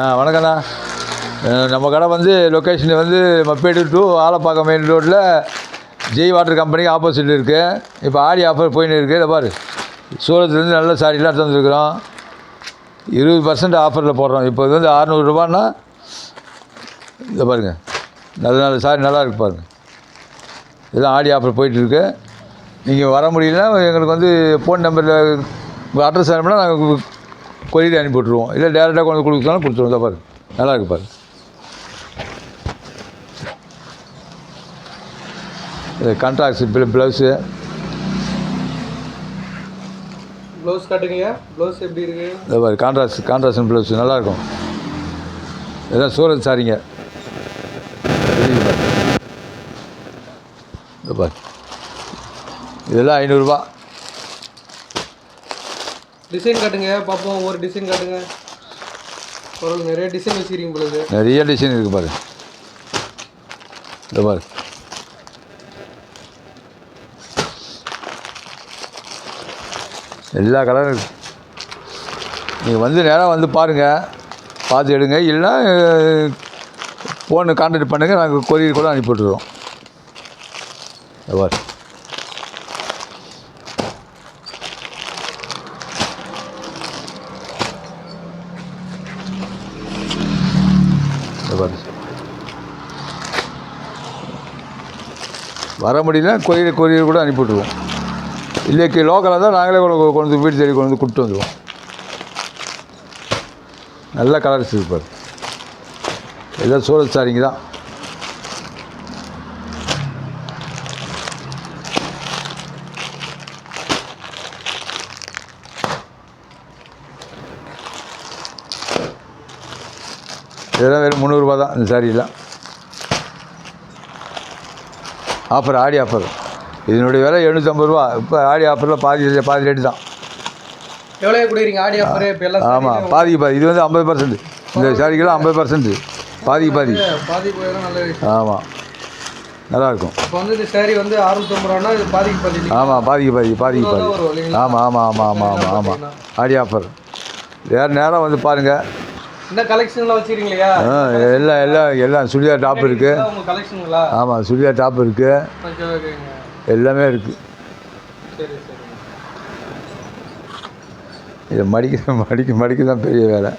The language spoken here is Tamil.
ஆ வணக்கண்ணா நம்ம கடை வந்து லொக்கேஷன் வந்து மப்பேடு டு ஆலப்பாக்கம் மெயின் ரோட்டில் ஜெய் வாட்டர் கம்பெனிக்கு ஆப்போசிட் இருக்குது இப்போ ஆடி ஆஃபர் போயின்னு இருக்குது இதை பாரு. சூரத்துலேருந்து நல்ல சாரிலாம் தந்துருக்குறோம் இருபது பர்சன்ட் ஆஃபரில் போடுறோம். இப்போ இது வந்து அறநூறுரூபான்னா இதை பாருங்கள் நல்ல நல்ல சாரி நல்லா இருக்கு பாருங்கள் இதெல்லாம் ஆடி ஆஃபர் போயிட்டுருக்கு நீங்கள் வர முடியலன்னா எங்களுக்கு வந்து ஃபோன் நம்பரில் உங்கள் அட்ரஸ் அனுப்புனா நாங்கள் கொரியர் அனுப்பி விட்ருவோம் இல்லை டேரெக்டாக கொண்டு கொடுத்தாலும் கொடுத்துருவோம். இதை பாரு. நல்லா இருக்கு பாரு. இது கான்ட்ராக்ட் ப்ளவுஸு ப்ளவுஸ் காட்டுங்க ப்ளவுஸ் எப்படி இருக்கு? இதை பாரு கான்ட்ராஸ்ட் கான்ட்ராஸ்ட் ப்ளவுஸ் நல்லாயிருக்கும் இதெல்லாம் சூரத் சாரிங்க. இதை பாரு. இதெல்லாம் ஐநூறுரூபா டிசைன் காட்டுங்க பார்ப்போம் ஒவ்வொரு டிசைன் காட்டுங்க. பரவாயில்ல நிறைய டிசைன் வச்சுக்கிறீங்க பொழுது நிறைய டிசைன் இருக்குது பாரு. இந்த பாரு. எல்லா கலரும் இருக்கு. நீங்கள் வந்து நேராக வந்து பாருங்கள் பார்த்து எடுங்க. இல்லைன்னா ஃபோனு கான்டாக்ட் பண்ணுங்கள் நாங்கள் கொரியர் கூட அனுப்பி விட்டுருவோம் பாரு. பாரு. வர முடியல கொரியர் கொரியர் கூட அனுப்பி விட்ருவோம் இல்லைக்கு லோக்கலாக தான் நாங்களே கொண்டு கொண்டு வந்து வீடு தேடி கொண்டு வந்து கொடுத்து வந்துடுவோம். நல்ல கலர்ஸ் இருப்பார் எல்லாம் சூரத் சாரிங்க தான். இதெல்லாம் வெறும் முந்நூறுரூபா தான். இந்த சாரியெல்லாம் ஆஃபர் ஆடி ஆஃபர் இதனுடைய விலை எழுநூற்றம்பது ரூபா. இப்போ ஆடி ஆஃபரில் பாதி பாதி ரேட்டு தான். எவ்வளோ கொடுக்குறீங்க? ஆடி ஆஃபர் இப்போ எல்லாம் ஆமாம் பாதிக்கு பாதி. இது வந்து ஐம்பது பர்சன்ட் இந்த சாரிக்கெல்லாம் ஐம்பது பர்சன்ட் பாதிக்கு பாதி. ஆமாம் நல்லாயிருக்கும் இப்போ வந்து இந்த saree வந்து அறுநூத்தம்பது ரூபான்னா இது பாதிக்கு பாதி? ஆமாம் பாதிக்கு பாதி பாதிக்கு பாதி. ஆமாம் ஆமாம் ஆமாம் ஆமாம் ஆமாம் ஆடி ஆஃபர் வேறு நேரம் வந்து பாருங்கள் கலெக்ஷன்லாம் ஆ எல்லாம் எல்லாம் எல்லாம் சுடிதார் டாப் இருக்குது கலெக்ஷனுங்களா ஆமாம் சுடிதார் டாப் இருக்குது எல்லாமே இருக்குது சரி சரி. இதை மடிக்க மடிக்க மடிக்க தான் பெரிய வேலை.